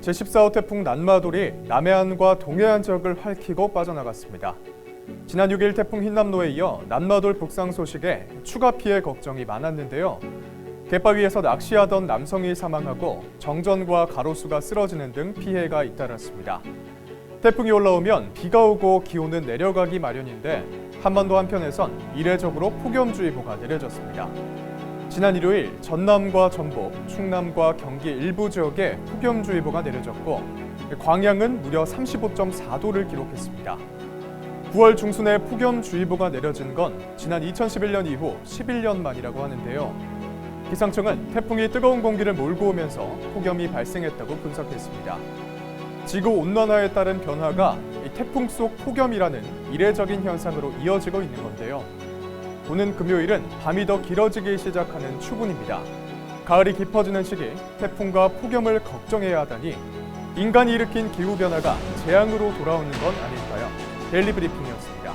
제14호 태풍 난마돌이 남해안과 동해안 지역을 핥히고 빠져나갔습니다. 지난 6일 태풍 흰남노에 이어 난마돌 북상 소식에 추가 피해 걱정이 많았는데요. 갯바위에서 낚시하던 남성이 사망하고 정전과 가로수가 쓰러지는 등 피해가 잇따랐습니다. 태풍이 올라오면 비가 오고 기온은 내려가기 마련인데 한반도 한편에선 이례적으로 폭염주의보가 내려졌습니다. 지난 일요일 전남과 전북, 충남과 경기 일부 지역에 폭염주의보가 내려졌고 광양은 무려 35.4도를 기록했습니다. 9월 중순에 폭염주의보가 내려진 건 지난 2011년 이후 11년 만이라고 하는데요. 기상청은 태풍이 뜨거운 공기를 몰고 오면서 폭염이 발생했다고 분석했습니다. 지구 온난화에 따른 변화가 이 태풍 속 폭염이라는 이례적인 현상으로 이어지고 있는 건데요. 오는 금요일은 밤이 더 길어지기 시작하는 추분입니다. 가을이 깊어지는 시기 태풍과 폭염을 걱정해야 하다니 인간이 일으킨 기후 변화가 재앙으로 돌아오는 건 아닐까요? 데일리 브리핑이었습니다.